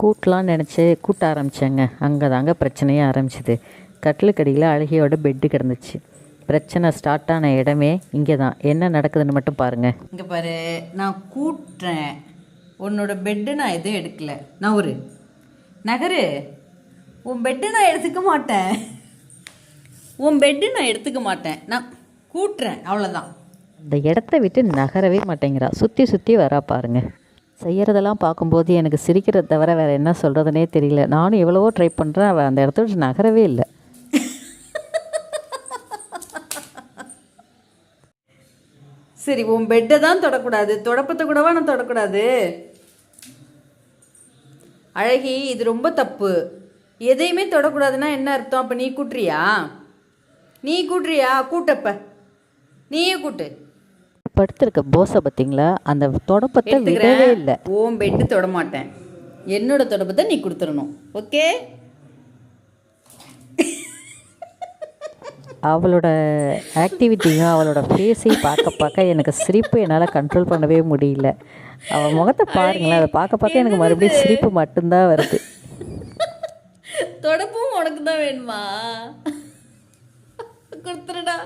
கூட்டலான்னு நினச்சி கூட்ட ஆரம்பித்தேங்க அங்கே தாங்க பிரச்சனையே ஆரம்பிச்சிது. கட்டிலுக்கடியில் அழகியோட பெட்டு கிடந்துச்சு. பிரச்சனை ஸ்டார்ட் ஆன இடமே இங்கே தான் என்ன நடக்குதுன்னு மட்டும் பாருங்கள் இங்கே பாரு நான் கூட்டுறேன். உன்னோட பெட்டு நான் எதுவும் எடுக்கல. நான் ஒரு நகரு. உன் பெட்டு நான் எடுத்துக்க மாட்டேன். உன் பெட்டு நான் எடுத்துக்க மாட்டேன். நான் கூட்டுறேன். அவ்வளோதான் அந்த இடத்த விட்டு நகரவே மாட்டேங்கிறா. சுற்றி சுற்றி வரா பாருங்க. செய்கிறதெல்லாம் பார்க்கும்போது எனக்கு சிரிக்கிறத தவிர வேறு என்ன சொல்கிறதுனே தெரியல. நானும் எவ்வளவோ ட்ரை பண்ணுறேன் அவள் அந்த இடத்த விட்டு நகரவே இல்லை. சரி உன் பெட்டை தான் தொடக்கூடாது. தொடப்பத்தை கூடவா நான் தொடக்கூடாது? அழகி இது ரொம்ப தப்பு. எதையுமே தொடக்கூடாதுன்னா என்ன அர்த்தம்? அப்போ நீ கூட்டுறியா? நீ கூட்டுறியா? கூட்டப்ப நீயே கூட்டு. படுத்திருக்க போஸை பார்த்தீங்களா? அந்த தொடப்பத்தை விடவே இல்லை. ஓம் பெட்டு தொட மாட்டேன் என்னோட தொடப்பத்தை நீ கொடுத்துடணும். ஓகே? அவளோட ஆக்டிவிட்டியும் அவளோட ஃபேஸையும் பார்க்க பார்க்க எனக்கு சிரிப்பு என்னால் கண்ட்ரோல் பண்ணவே முடியல. அவள் முகத்தை பாருங்களேன் அதை பார்க்க பார்க்க எனக்கு மறுபடியும் சிரிப்பு மட்டும்தான் வருது. தொடப்பும் உனக்கு தான் வேணுமா? கொடுத்துருடா.